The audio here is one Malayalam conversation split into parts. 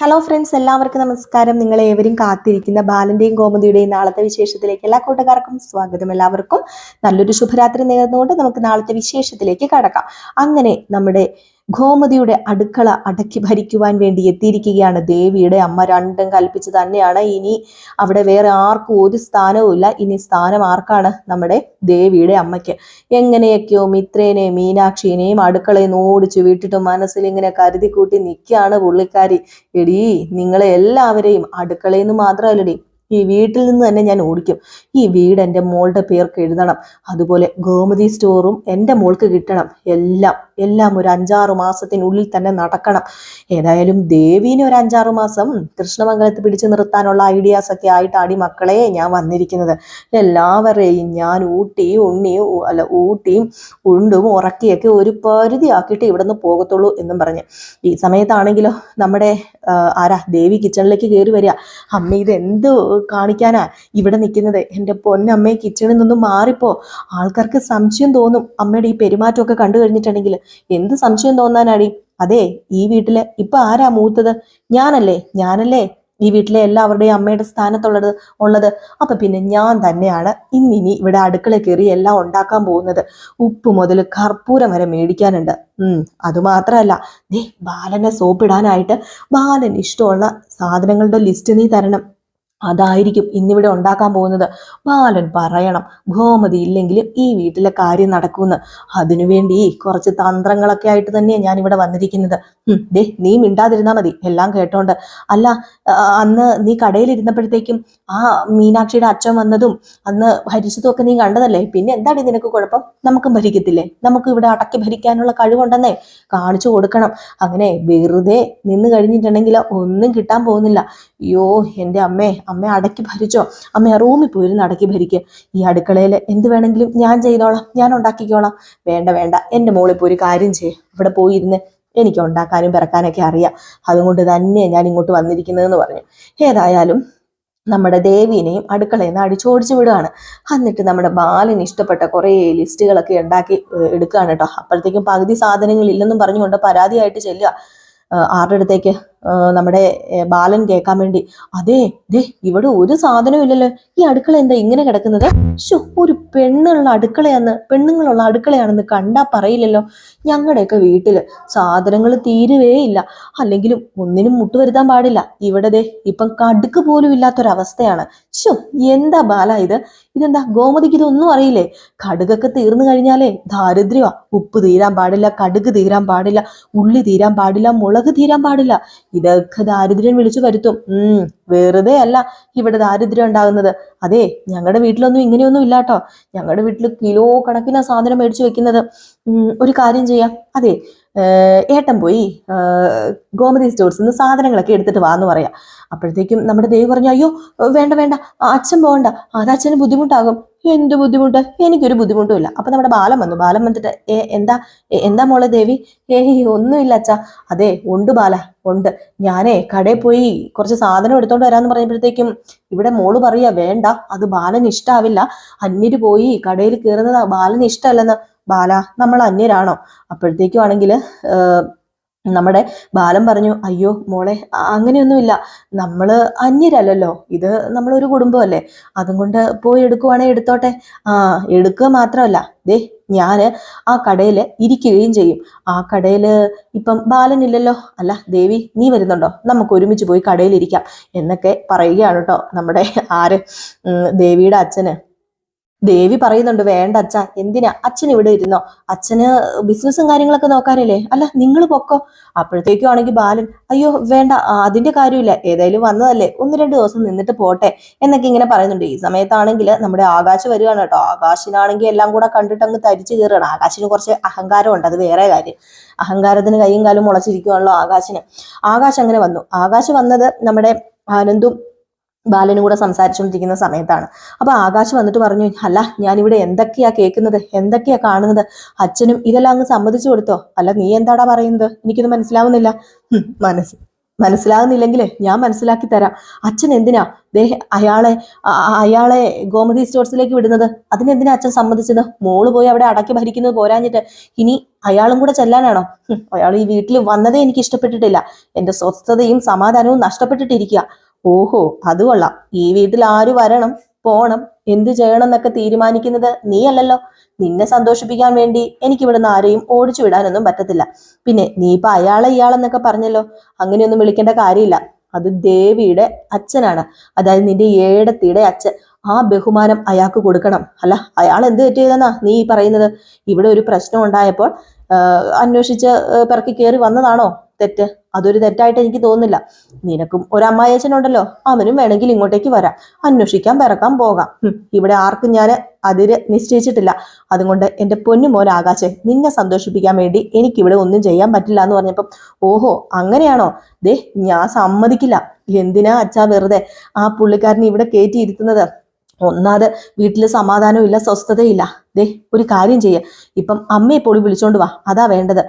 ഹലോ ഫ്രണ്ട്സ് എല്ലാവർക്കും നമസ്കാരം. നിങ്ങൾ ഏവരും കാത്തിരിക്കുന്ന ബാലന്റെയും ഗോമതിയുടെയും നാളത്തെ വിശേഷത്തിലേക്ക് എല്ലാ കൂട്ടുകാർക്കും സ്വാഗതം എല്ലാവർക്കും. നല്ലൊരു ശുഭരാത്രി നേർന്നുകൊണ്ട് നമുക്ക് നാളത്തെ വിശേഷത്തിലേക്ക് കടക്കാം. അങ്ങനെ നമ്മുടെ ഗോമതിയുടെ അടുക്കള അടക്കി ഭരിക്കുവാൻ വേണ്ടി എത്തിയിരിക്കുകയാണ് ദേവിയുടെ അമ്മ. രണ്ടും കൽപ്പിച്ച് തന്നെയാണ്. ഇനി അവിടെ വേറെ ആർക്കും ഒരു സ്ഥാനവും ഇല്ല. ഇനി സ്ഥാനം ആർക്കാണ് നമ്മുടെ ദേവിയുടെ അമ്മയ്ക്ക്? എങ്ങനെയൊക്കെയോ മിത്രേനെയും മീനാക്ഷിനെയും അടുക്കളയിൽ ഓടിച്ചു വിട്ടിട്ട് മനസ്സിൽ ഇങ്ങനെ കരുതി കൂട്ടി നിൽക്കുകയാണ് പുള്ളിക്കാരി. എടീ നിങ്ങളെ എല്ലാവരെയും അടുക്കളയിൽ നിന്ന് മാത്രമല്ലടി ഈ വീട്ടിൽ നിന്ന് തന്നെ ഞാൻ ഓടിക്കും. ഈ വീട് എന്റെ മോളുടെ പേർക്ക് എഴുതണം. അതുപോലെ ഗോമതി സ്റ്റോറും എന്റെ മോൾക്ക് കിട്ടണം. എല്ലാം എല്ലാം ഒരു അഞ്ചാറ് മാസത്തിനുള്ളിൽ തന്നെ നടക്കണം. ഏതായാലും ദേവീനെ ഒരു അഞ്ചാറ് മാസം കൃഷ്ണമംഗലത്ത് പിടിച്ചു നിർത്താനുള്ള ഐഡിയാസ് ഒക്കെ ആയിട്ട് ഈ മക്കളെ ഞാൻ വന്നിരിക്കുന്നത്. എല്ലാവരെയും ഞാൻ ഊട്ടി ഉണ്ണി അല്ല ഊട്ടിയും ഉണ്ടും ഉറക്കിയൊക്കെ ഒരു പരിധി ആക്കിയിട്ട് ഇവിടെ നിന്ന് പോകത്തുള്ളൂ എന്നും പറഞ്ഞ്. ഈ സമയത്താണെങ്കിലോ നമ്മുടെ ആരാ? ദേവി കിച്ചണിലേക്ക് കയറി വരിക. അമ്മ ഇത് എന്ത് കാണിക്കാനാ? ഇവിടെ നിൽക്കുന്നത്. എന്റെ പൊന്നമ്മയെ കിച്ചണിൽ നിന്നും മാറിപ്പോ. ആൾക്കാർക്ക് സംശയം തോന്നും. അമ്മയുടെ ഈ പെരുമാറ്റമൊക്കെ കണ്ടു കഴിഞ്ഞിട്ടുണ്ടെങ്കിൽ എന്ത് സംശയം തോന്നാനാടി? അതെ ഈ വീട്ടിലെ ഇപ്പൊ ആരാ മൂത്തത്? ഞാനല്ലേ ഞാനല്ലേ ഈ വീട്ടിലെ എല്ലാവരുടെയും അമ്മയുടെ സ്ഥാനത്തുള്ളത് ഉള്ളത്? അപ്പൊ പിന്നെ ഞാൻ തന്നെയാണ് ഇന്നിനി ഇവിടെ അടുക്കള കയറി എല്ലാം ഉണ്ടാക്കാൻ പോകുന്നത്. ഉപ്പ് മുതൽ കർപ്പൂരം വരെ മേടിക്കാനുണ്ട്. ഉം അതുമാത്രമല്ല. നീ ബാലനെ സോപ്പിടാനായിട്ട് ബാലൻ ഇഷ്ടമുള്ള സാധനങ്ങളുടെ ലിസ്റ്റ് നീ തരണം. അതായിരിക്കും ഇന്നിവിടെ ഉണ്ടാക്കാൻ പോകുന്നത്. ബാലൻ പറയണം ഗോമതി ഇല്ലെങ്കിലും ഈ വീട്ടിലെ കാര്യം നടക്കുമെന്ന് അതിനുവേണ്ടി കുറച്ച് തന്ത്രങ്ങളൊക്കെ ആയിട്ട് തന്നെയാണ് ഞാൻ ഇവിടെ വന്നിരിക്കുന്നത് ദേ നീ മിണ്ടാതിരുന്നാ മതി. എല്ലാം കേട്ടോണ്ട്. അല്ല അന്ന് നീ കടയിലിരുന്നപ്പോഴത്തേക്കും ആ മീനാക്ഷിയുടെ അച്ഛൻ വന്നതും അന്ന് ഭരിച്ചതും ഒക്കെ നീ കണ്ടതല്ലേ? പിന്നെ എന്താണ് നിനക്ക് കുഴപ്പം? നമുക്കും ഭരിക്കത്തില്ലേ? നമുക്ക് ഇവിടെ അടക്കി ഭരിക്കാനുള്ള കഴിവുണ്ടെന്നേ. കാണിച്ചു കൊടുക്കണം. അങ്ങനെ വെറുതെ നിന്ന് കഴിഞ്ഞിട്ടുണ്ടെങ്കിൽ ഒന്നും കിട്ടാൻ പോകുന്നില്ല. അയ്യോ എന്റെ അമ്മേ അമ്മ അടക്കി ഭരിച്ചോ? അമ്മ റൂമിൽ പോയിരുന്ന് അടക്കി ഭരിക്കുക ഈ അടുക്കളയിൽ എന്ത് വേണമെങ്കിലും ഞാൻ ചെയ്തോളാം ഞാൻ ഉണ്ടാക്കിക്കോളാം. വേണ്ട വേണ്ട എന്റെ മോളിപ്പോൾ ഒരു കാര്യം ചെയ്യ്. ഇവിടെ പോയിരുന്ന് എനിക്ക് ഉണ്ടാക്കാനും പിറക്കാനൊക്കെ അറിയാം. അതുകൊണ്ട് തന്നെ ഞാൻ ഇങ്ങോട്ട് വന്നിരിക്കുന്നതെന്ന് പറഞ്ഞു. ഏതായാലും നമ്മുടെ ദേവീനെയും അടുക്കളയിൽ നിന്ന് അടിച്ചോടിച്ചു വിടുകയാണ് എന്നിട്ട് നമ്മുടെ ബാലിന് ഇഷ്ടപ്പെട്ട കുറേ ലിസ്റ്റുകളൊക്കെ ഉണ്ടാക്കി എടുക്കുകയാണ് കേട്ടോ. അപ്പോഴത്തേക്കും പകുതി സാധനങ്ങൾ ഇല്ലെന്നും പറഞ്ഞുകൊണ്ട് പരാതിയായിട്ട് ചെല്ലുക ആരുടെ അടുത്തേക്ക്? നമ്മുടെ ബാലൻ കേൾക്കാൻ വേണ്ടി. അതെ ദേ ഇവിടെ ഒരു സാധനവും ഇല്ലല്ലോ. ഈ അടുക്കള എന്താ ഇങ്ങനെ കിടക്കുന്നത്? ശോ ഒരു പെണ്ണുള്ള അടുക്കളയാന്ന് പെണ്ണുങ്ങളുള്ള അടുക്കളയാണെന്ന് കണ്ടാ പറയില്ലല്ലോ. ഞങ്ങളുടെയൊക്കെ വീട്ടിൽ സാധനങ്ങൾ തീരുവേ ഇല്ല. അല്ലെങ്കിലും ഒന്നിനും മുട്ടുവരുത്താൻ പാടില്ല. ഇവിടെ ദേ ഇപ്പം കടുക്ക് പോലും ഇല്ലാത്തൊരവസ്ഥയാണ്. ശോ എന്താ ബാല ഇത്? ഇതെന്താ ഗോമതിക്ക് ഇതൊന്നും അറിയില്ലേ? കടുകൊക്കെ തീർന്നു കഴിഞ്ഞാലേ ദാരിദ്ര്യമാ ഉപ്പ് തീരാൻ പാടില്ല കടുക് തീരാൻ പാടില്ല ഉള്ളി തീരാൻ പാടില്ല മുളക് തീരാൻ പാടില്ല. ഇതൊക്കെ ദാരിദ്ര്യം വിളിച്ചു വരുത്തും. ഉം വെറുതെ അല്ല ഇവിടെ ദാരിദ്ര്യം ഉണ്ടാകുന്നത്. അതെ ഞങ്ങളുടെ വീട്ടിലൊന്നും ഇങ്ങനെയൊന്നും ഇല്ല കേട്ടോ ഞങ്ങളുടെ വീട്ടിൽ കിലോ കണക്കിന് സാധനം മേടിച്ചു വെക്കുന്നത്. ഒരു കാര്യം ചെയ്യാം. അതെ ഏട്ടൻ പോയി ഗോമതി സ്റ്റോഴ്സിൽ നിന്ന് സാധനങ്ങളൊക്കെ എടുത്തിട്ട് വാന്ന് പറയാം. അപ്പോഴത്തേക്കും നമ്മുടെ ദേവി പറഞ്ഞു അയ്യോ വേണ്ട വേണ്ട അച്ഛൻ പോകണ്ട. അത് അച്ഛന് ബുദ്ധിമുട്ടാകും. എന്ത് ബുദ്ധിമുട്ട്? എനിക്കൊരു ബുദ്ധിമുട്ടും ഇല്ല അപ്പൊ നമ്മുടെ ബാലം വന്നു. ബാലം വന്നിട്ട് ഏ എന്താ? എന്താ മോളെ ദേവി? ഏ ഒന്നുമില്ല അച്ഛാ. അതെ ഉണ്ട് ബാല ഉണ്ട്. ഞാനേ കടയിൽ പോയി കുറച്ച് സാധനം എടുത്തോണ്ട് വരാന്ന് പറയുമ്പോഴത്തേക്കും ഇവിടെ മോൾ പറയാ വേണ്ട അത് ബാലന് ഇഷ്ടാവില്ല. അന്യര് പോയി കടയിൽ കയറുന്നത് ബാലന് ഇഷ്ടമല്ലെന്ന്. ബാല നമ്മൾ അന്യരാണോ? അപ്പോഴത്തേക്കും ആണെങ്കിൽ നമ്മുടെ ബാലൻ പറഞ്ഞു അയ്യോ മോളെ അങ്ങനെയൊന്നുമില്ല. നമ്മൾ അന്യരല്ലല്ലോ. ഇത് നമ്മളൊരു കുടുംബമല്ലേ. അതും കൊണ്ട് പോയി എടുക്കുവാണെങ്കിൽ എടുത്തോട്ടെ. ആ എടുക്കുക മാത്രമല്ല. ദേ ഞാൻ ആ കടയിൽ ഇരിക്കുകയും ചെയ്യും. ആ കടയിൽ ഇപ്പം ബാലനില്ലല്ലോ. അല്ല ദേവി നീ വരുന്നുണ്ടോ? നമുക്ക് ഒരുമിച്ച് പോയി കടയിൽ ഇരിക്കാം എന്നൊക്കെ പറയുകയാണ് കേട്ടോ നമ്മുടെ ആര്? ദേവിയുടെ അച്ഛന്. ദേവി പറയുന്നുണ്ട് വേണ്ട അച്ഛ എന്തിനാ? അച്ഛൻ ഇവിടെ ഇരുന്നോ? അച്ഛന് ബിസിനസ്സും കാര്യങ്ങളൊക്കെ നോക്കാനല്ലേ? അല്ല നിങ്ങൾ പൊക്കോ? അപ്പോഴത്തേക്കും ആണെങ്കിൽ ബാലൻ അയ്യോ വേണ്ട അതിന്റെ കാര്യമില്ല. ഏതായാലും വന്നതല്ലേ. ഒന്ന് രണ്ട് ദിവസം നിന്നിട്ട് പോട്ടെ. എന്നൊക്കെ ഇങ്ങനെ പറയുന്നുണ്ട്. ഈ സമയത്താണെങ്കിൽ നമ്മുടെ ആകാശ് വരികയാണ് കേട്ടോ. ആകാശിനാണെങ്കിൽ എല്ലാം കൂടെ കണ്ടിട്ട് അങ്ങ് തരിച്ചു കയറുകയാണ് ആകാശിന് കുറച്ച് അഹങ്കാരമുണ്ട്. അത് വേറെ കാര്യം. അഹങ്കാരത്തിന് കൈയും കാലും മുളച്ചിരിക്കുവാണല്ലോ ആകാശിന്. ആകാശ് അങ്ങനെ വന്നു. ആകാശ് വന്നത് നമ്മുടെ ആനന്ദും ബാലനും കൂടെ സംസാരിച്ചുകൊണ്ടിരിക്കുന്ന സമയത്താണ്. അപ്പൊ ആകാശ് വന്നിട്ട് പറഞ്ഞു അല്ല ഞാനിവിടെ എന്തൊക്കെയാ കേൾക്കുന്നത്? എന്തൊക്കെയാ കാണുന്നത്? അച്ഛനും ഇതെല്ലാം അങ്ങ് സമ്മതിച്ചു കൊടുത്തോ? അല്ല നീ എന്താടാ പറയുന്നത്? എനിക്കിത് മനസ്സിലാവുന്നില്ല. മനസ്സ് മനസ്സിലാകുന്നില്ലെങ്കിൽ ഞാൻ മനസ്സിലാക്കി തരാം. അച്ഛൻ എന്തിനാ? ദേ അയാളെ അയാളെ ഗോമതി സ്റ്റോർസിലേക്ക് വിടുന്നത്? അതിനെന്തിനാ അച്ഛൻ സമ്മതിച്ചത്? മോൾ പോയി അവിടെ അടക്കി ഭരിക്കുന്നത് പോരാഞ്ഞിട്ട് ഇനി അയാളും കൂടെ ചെല്ലാനാണോ? അയാൾ ഈ വീട്ടിൽ വന്നതേ എനിക്ക് ഇഷ്ടപ്പെട്ടിട്ടില്ല. എന്റെ സ്വസ്ഥതയും സമാധാനവും നഷ്ടപ്പെട്ടിട്ടിരിക്കുക ഓഹോ അത് കൊള്ളാം. ഈ വീട്ടിൽ ആര് വരണം പോണം എന്ത് ചെയ്യണം എന്നൊക്കെ തീരുമാനിക്കുന്നത് നീയല്ലല്ലോ. നിന്നെ സന്തോഷിപ്പിക്കാൻ വേണ്ടി എനിക്ക് ഇവിടുന്ന് ആരെയും ഓടിച്ചു വിടാനൊന്നും പറ്റത്തില്ല. പിന്നെ നീ ഇപ്പൊ അയാളെ ഇയാളെന്നൊക്കെ പറഞ്ഞല്ലോ. അങ്ങനെയൊന്നും വിളിക്കേണ്ട കാര്യമില്ല. അത് ദേവിയുടെ അച്ഛനാണ്. അതായത് നിന്റെ ഏടത്തിയുടെ അച്ഛൻ. ആ ബഹുമാനം അയാൾക്ക് കൊടുക്കണം. അല്ല അയാൾ എന്ത് തെറ്റ് ചെയ്തെന്നാ നീ പറയുന്നത്? ഇവിടെ ഒരു പ്രശ്നം ഉണ്ടായപ്പോൾ അന്വേഷിച്ച് പിറക്കി കയറി വന്നതാണോ തെറ്റ്? അതൊരു തെറ്റായിട്ട് എനിക്ക് തോന്നുന്നില്ല. നിനക്കും ഒരു അമ്മായച്ചനുണ്ടല്ലോ അവനും വേണമെങ്കിൽ ഇങ്ങോട്ടേക്ക് വരാം. അന്വേഷിക്കാൻ പിറക്കാൻ പോകാം. ഇവിടെ ആർക്കും ഞാൻ അതിര് നിശ്ചയിച്ചിട്ടില്ല. അതുകൊണ്ട് എന്റെ പൊന്നുമോൻ ആകാശെ നിന്നെ സന്തോഷിപ്പിക്കാൻ വേണ്ടി എനിക്കിവിടെ ഒന്നും ചെയ്യാൻ പറ്റില്ല എന്ന് പറഞ്ഞപ്പം ഓഹോ അങ്ങനെയാണോ? ദേ ഞാൻ സമ്മതിക്കില്ല. എന്തിനാ അച്ഛാ വെറുതെ ആ പുള്ളിക്കാരനെ ഇവിടെ കയറ്റി ഇരുത്തുന്നത്? ഒന്നാത് വീട്ടിൽ സമാധാനവും ഇല്ല സ്വസ്ഥതയില്ല ദേ ഒരു കാര്യം ചെയ്യ. ഇപ്പം അമ്മയെ പോയി വിളിച്ചോണ്ട് വാ. അതാ വേണ്ടത്.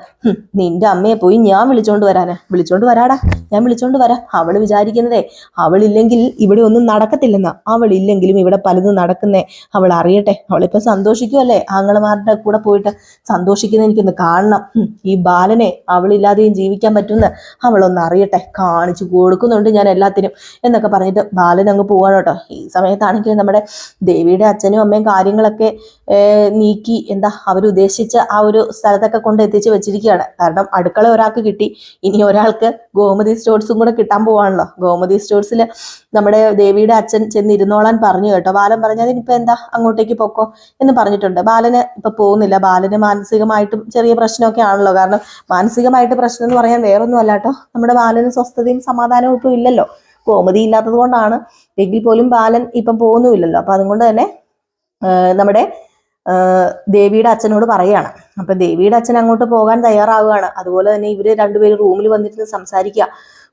നിന്റെ അമ്മയെ പോയി ഞാൻ വിളിച്ചോണ്ട് വരാനാ. വിളിച്ചോണ്ട് വരാടാ. ഞാൻ വിളിച്ചോണ്ട് വരാം. അവൾ വിചാരിക്കുന്നതേ അവളില്ലെങ്കിൽ ഇവിടെ ഒന്നും നടക്കത്തില്ലെന്ന്. അവളില്ലെങ്കിലും ഇവിടെ പലതും നടക്കുന്നേ. അവൾ അറിയട്ടെ. അവളിപ്പോ സന്തോഷിക്കുമല്ലേ ആങ്ങളമാരുടെ കൂടെ പോയിട്ട് സന്തോഷിക്കുന്ന എനിക്കൊന്ന് കാണണം. ഈ ബാലനെ അവളില്ലാതെയും ജീവിക്കാൻ പറ്റുമെന്ന് അവളൊന്ന് അറിയട്ടെ. കാണിച്ചു കൊടുക്കുന്നുണ്ട് ഞാൻ എല്ലാത്തിനും എന്നൊക്കെ പറഞ്ഞിട്ട് ബാലൻ അങ്ങ് പോവാണ് കേട്ടോ. ഈ സമയത്താണെങ്കിൽ നമ്മുടെ ദേവിയുടെ അച്ഛനും അമ്മയും കാര്യങ്ങളൊക്കെ നീക്കി എന്താ അവരുദ്ദേശിച്ച ആ ഒരു സ്ഥലത്തൊക്കെ കൊണ്ട് എത്തിച്ച് വെച്ചിരിക്കുകയാണ്. കാരണം അടുക്കള ഒരാൾക്ക് കിട്ടി ഇനി ഒരാൾക്ക് ഗോമതി സ്റ്റോഴ്സും കൂടെ കിട്ടാൻ പോവാണല്ലോ. ഗോമതി സ്റ്റോർസിൽ നമ്മുടെ ദേവിയുടെ അച്ഛൻ ചെന്ന് ഇരുന്നോളാൻ പറഞ്ഞു കേട്ടോ. ബാലൻ പറഞ്ഞു അതിനിപ്പോ എന്താ അങ്ങോട്ടേക്ക് പൊക്കോ എന്ന് പറഞ്ഞിട്ടുണ്ട്. ബാലന് ഇപ്പൊ പോകുന്നില്ല. ബാലന് മാനസികമായിട്ടും ചെറിയ പ്രശ്നമൊക്കെ ആണല്ലോ. കാരണം മാനസികമായിട്ട് പ്രശ്നം എന്ന് പറയാൻ വേറൊന്നും അല്ല കേട്ടോ. നമ്മുടെ ബാലന് സ്വസ്ഥതയും സമാധാനവും ഇപ്പം ഇല്ലല്ലോ. ഗോമതി ഇല്ലാത്തത് കൊണ്ടാണ്. എങ്കിൽ പോലും ബാലൻ ഇപ്പം പോകുന്നുമില്ലല്ലോ. അപ്പൊ അതുകൊണ്ട് തന്നെ നമ്മുടെ ദേവിയുടെ അച്ഛനോട് പറയാണ്. അപ്പൊ ദേവിയുടെ അച്ഛൻ അങ്ങോട്ട് പോകാൻ തയ്യാറാവുകയാണ്. അതുപോലെ തന്നെ ഇവർ രണ്ടുപേരും റൂമിൽ വന്നിട്ട് സംസാരിക്കുക.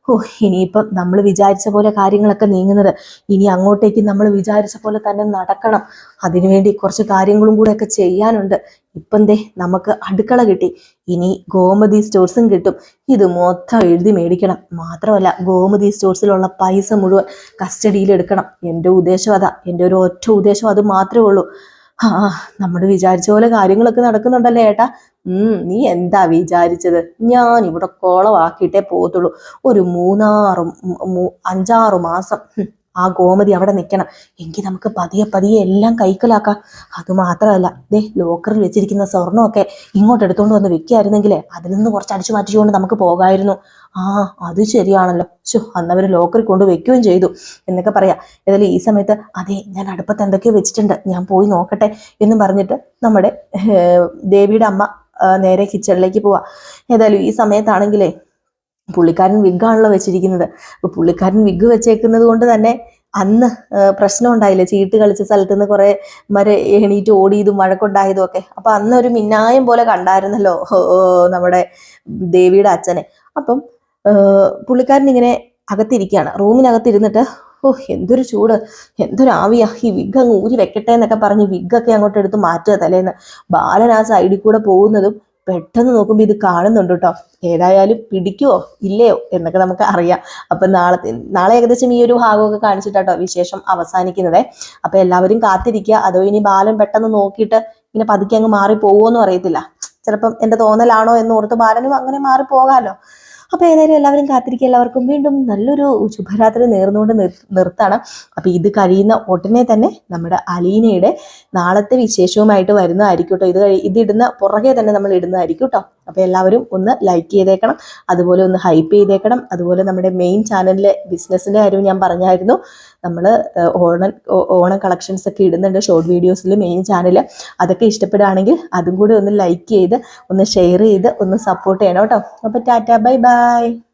ഓ ഇനിയിപ്പം നമ്മൾ വിചാരിച്ച പോലെ കാര്യങ്ങളൊക്കെ നീങ്ങുന്നത്. ഇനി അങ്ങോട്ടേക്ക് നമ്മൾ വിചാരിച്ച പോലെ തന്നെ നടക്കണം. അതിനുവേണ്ടി കുറച്ച് കാര്യങ്ങളും കൂടെ ഒക്കെ ചെയ്യാനുണ്ട്. ഇപ്പം ദേ നമുക്ക് അടുക്കള കിട്ടി. ഇനി ഗോമതി സ്റ്റോഴ്സും കിട്ടും. ഇത് മൊത്തം എഴുതി മേടിക്കണം. മാത്രമല്ല ഗോമതി സ്റ്റോഴ്സിലുള്ള പൈസ മുഴുവൻ കസ്റ്റഡിയിൽ എടുക്കണം. എന്റെ ഉദ്ദേശം അതാ. എന്റെ ഒരു ഒറ്റ ഉദ്ദേശം അത് മാത്രമേ ഉള്ളൂ. ആ നമ്മൾ വിചാരിച്ച പോലെ കാര്യങ്ങളൊക്കെ നടക്കുന്നുണ്ടല്ലേ ഏട്ടാ? ഉം നീ എന്താ വിചാരിച്ചത്? ഞാൻ ഇവിടെ കോളമാക്കിയിട്ടേ പോകത്തുള്ളൂ. ഒരു മൂന്നാറും അഞ്ചാറു മാസം. ആ ഗോമതി അവിടെ നിൽക്കണം എങ്കിൽ നമുക്ക് പതിയെ പതിയെ എല്ലാം കൈക്കലാക്കാം. അത് മാത്രമല്ല ദേ ലോക്കറിൽ വെച്ചിരിക്കുന്ന സ്വർണമൊക്കെ ഇങ്ങോട്ട് എടുത്തുകൊണ്ട് വന്ന് വെക്കായിരുന്നെങ്കിൽ അതിൽ നിന്ന് കുറച്ച് അടിച്ചു മാറ്റിച്ചുകൊണ്ട് നമുക്ക് പോകായിരുന്നു. ആ അത് ശരിയാണല്ലോ. ശോ അന്നവർ ലോക്കറിൽ കൊണ്ട് വെക്കുകയും ചെയ്തു. എന്നൊക്കെ പറയാം. ഏതായാലും ഈ സമയത്ത് അതെ ഞാൻ അടുപ്പത്ത് എന്തൊക്കെയോ വെച്ചിട്ടുണ്ട്. ഞാൻ പോയി നോക്കട്ടെ എന്ന് പറഞ്ഞിട്ട് നമ്മുടെ ദേവിയുടെ അമ്മ നേരെ കിച്ചണിലേക്ക് പോവാം. ഏതായാലും ഈ സമയത്താണെങ്കിലേ പുള്ളിക്കാരൻ വിഗാണല്ലോ വെച്ചിരിക്കുന്നത്. അപ്പൊ പുള്ളിക്കാരൻ വിഗ് വെച്ചേക്കുന്നത് കൊണ്ട് തന്നെ അന്ന് പ്രശ്നം ഉണ്ടായില്ല. ചീട്ട് കളിച്ച സ്ഥലത്ത് നിന്ന് കുറെ മര എണീറ്റ് ഓടിയതും വഴക്കുണ്ടായതും ഒക്കെ. അപ്പൊ അന്ന് ഒരു മിന്നായം പോലെ കണ്ടായിരുന്നല്ലോ നമ്മുടെ ദേവിയുടെ അച്ഛനെ. അപ്പം പുള്ളിക്കാരൻ ഇങ്ങനെ അകത്തിരിക്കുകയാണ്. റൂമിനകത്തിരുന്നിട്ട് ഓ എന്തൊരു ചൂട് എന്തൊരു ആവിയാ ഈ വിഗ് അങ്ങ് ഊരി വെക്കട്ടെ എന്നൊക്കെ പറഞ്ഞ് ഒക്കെ അങ്ങോട്ട് എടുത്ത് മാറ്റുക തലേന്ന്. ബാലൻ ആ സൈഡിൽ കൂടെ പോകുന്നതും പെട്ടെന്ന് നോക്കുമ്പോൾ ഇത് കാണുന്നുണ്ട് കേട്ടോ ഏതായാലും പിടിക്കുവോ ഇല്ലയോ എന്നൊക്കെ നമുക്ക് അറിയാം. അപ്പൊ നാളെ നാളെ ഏകദേശം ഈ ഒരു ഭാഗമൊക്കെ കാണിച്ചിട്ടാട്ടോ വിശേഷം അവസാനിക്കുന്നത്. അപ്പൊ എല്ലാവരും കാത്തിരിക്കുക. അതോ ഇനി ബാലൻ പെട്ടെന്ന് നോക്കിയിട്ട് ഇങ്ങനെ പതുക്കെ അങ്ങ് മാറി പോവുമെന്നും അറിയത്തില്ല. ചിലപ്പം എന്റെ തോന്നലാണോ എന്ന് ഓർത്ത് ബാലനും അങ്ങനെ മാറി പോകാമല്ലോ അപ്പൊ ഏതായാലും എല്ലാവരും കാത്തിരിക്കുക. എല്ലാവർക്കും വീണ്ടും നല്ലൊരു ശുഭരാത്രി നേർന്നുകൊണ്ട് നിർ- നിർത്താണ്. അപ്പൊ ഇത് കഴിയുന്ന ഉടനെ തന്നെ നമ്മുടെ അലീനയുടെ നാളത്തെ വിശേഷവുമായിട്ട് വരുന്നതായിരിക്കും കേട്ടോ ഇത് ഇതിടുന്ന പുറകെ തന്നെ നമ്മൾ ഇടുന്നതായിരിക്കും കേട്ടോ അപ്പൊ എല്ലാവരും ഒന്ന് ലൈക്ക് ചെയ്തേക്കണം. അതുപോലെ ഒന്ന് ഹൈപ്പ് ചെയ്തേക്കണം. അതുപോലെ നമ്മുടെ മെയിൻ ചാനലിലെ ബിസിനസ്സിന്റെ കാര്യം ഞാൻ പറഞ്ഞായിരുന്നു. നമ്മൾ ഓണം ഓ- ഓണം കളക്ഷൻസ് ഒക്കെ ഇടുന്നുണ്ട് ഷോർട്ട് വീഡിയോസിൽ മെയിൻ ചാനൽ അതൊക്കെ ഇഷ്ടപ്പെടുകയാണെങ്കിൽ അതും കൂടി ഒന്ന് ലൈക്ക് ചെയ്ത് ഒന്ന് ഷെയർ ചെയ്ത് ഒന്ന് സപ്പോർട്ട് ചെയ്യണം കേട്ടോ. അപ്പോൾ ടാറ്റ ബൈ ബൈ